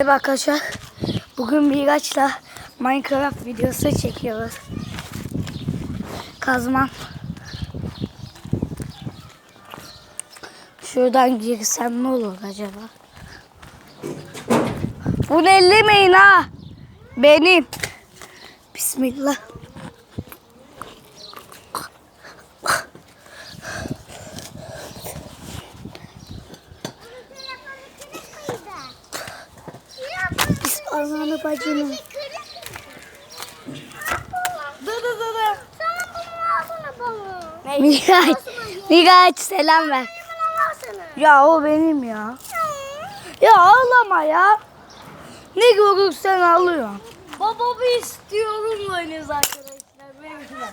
Merhaba arkadaşlar. Bugün Miraç'la Minecraft videosu çekiyoruz. Kazmam. Şuradan girsem ne olur acaba? Bunu ellemeyin ha. Benim. Bismillah. Ananı bacını. Dı dı dı dı. Sana bunu alsana balığı. Miraç. Miraç selam ver. Ya o benim ya. Ya ağlama ya. Ne görürsen alıyorsun. Babamı istiyorum oynuyoruz arkadaşlar. Benimle.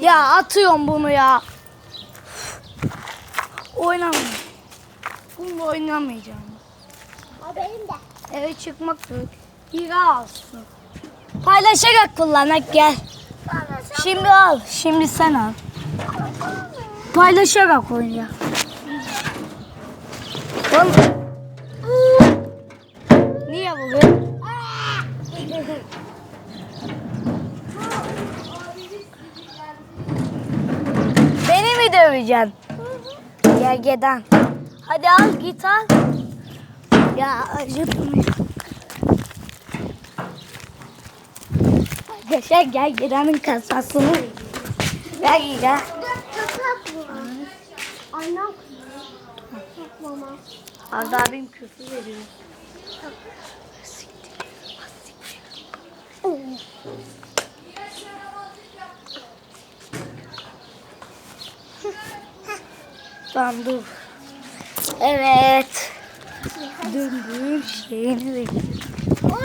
Ya atıyorum bunu ya. Oynamıyorum. Bunu oynamayacağım. Benim de. Eve çıkmak yok. Hira alsın. Paylaşarak kullanak gel. Şimdi al. Şimdi sen al. Paylaşarak oyna. Oğlum. Niye bugün? Beni mi döveceksin? Gergeden. Hadi al git al. Ya acıtmıyor. Arkadaşlar gergedanın kasasını ver ya. Annem. Arda abim küfür veriyor. Tamam dur. Evet. Döndüğüm şeyini bekliyorum. Onu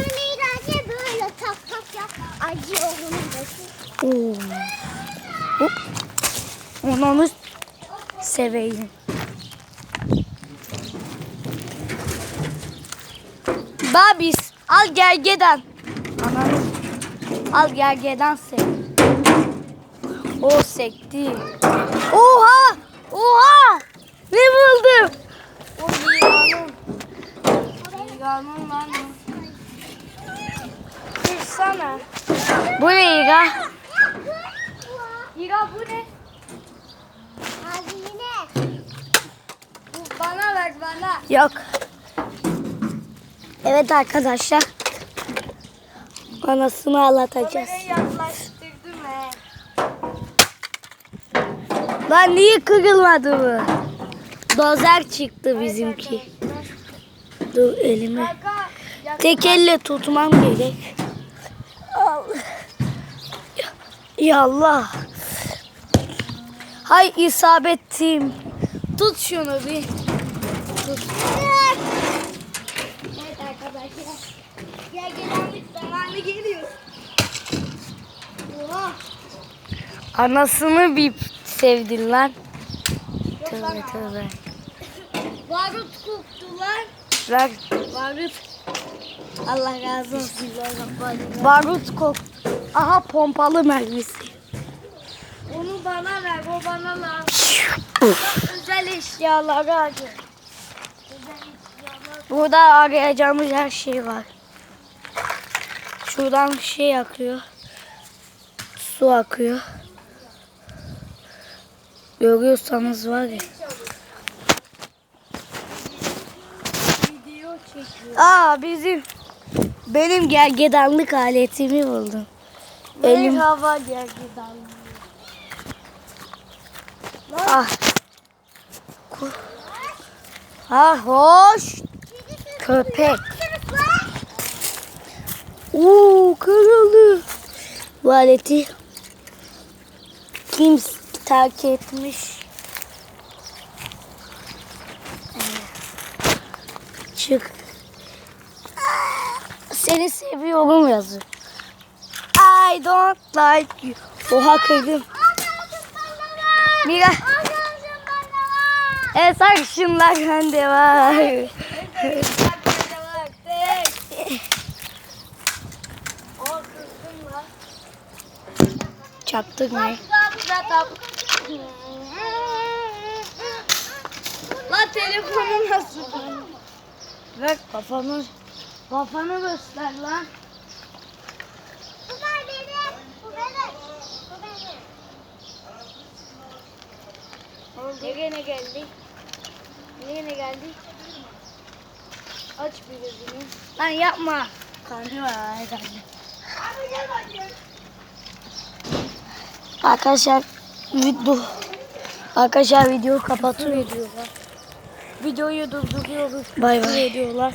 böyle tak tak yap. Onun başı. Oo. Hop. Onu onu seveyim. Babis al gergedan. Ananı. Al gergedan sev. O sekti. Oha! Oha! Ne buldum? O Mira'nın. Mira'nın lan o. Dursana. Bu ne İga? Mira bu ne? Hazine. Bu bana ver bana. Yok. Evet arkadaşlar. Anasını ağlatacağız. Yaklaştırdım he. Lan niye kırılmadı bu? Dozer çıktı bizimki. Dur elimi. Kaka. yak- Tek elle tutmam gerek. Allah. Ya Allah. Hay isabetim. Tut şunu bir. Tut. Evet arkadaşlar. Gel gelenlik zamanı geliyor. Oha. Anasını bir sevdin lan. Tövbe tövbe. Barut koktular. Ver. Barut. Allah razı olsun. Barut kok. Aha pompalı mermisi. Onu bana ver, o bana lazım. Özel eşyaları eşyalar. Burada arayacağımız her şey var. Şuradan şey akıyor. Su akıyor. Görüyorsanız var ya. Aa bizim benim gergedanlık aletimi buldum. Elim Merhaba gergedan. ah. Ha hoş köpek. Oo kırıldı. Bu aleti kim terk etmiş? Çık. Seni seviyorum yazıyor. I don't like you. Oha kırdım. Mira. Evet sarışınlar bende var. Çaktık mı? Lan telefonu nasıl? Ver kafanı. Kafanı göster lan. Bu var benim. Bu benim. Bu benim. Nereye ne geldi? Nereye ne geldi? Aç bir gözünü. Lan yapma. Var herhalde. Arkadaşlar video Arkadaşlar videoyu kapatıyor diyorlar. Videoyu durduruyoruz. Bay bay. Diyorlar.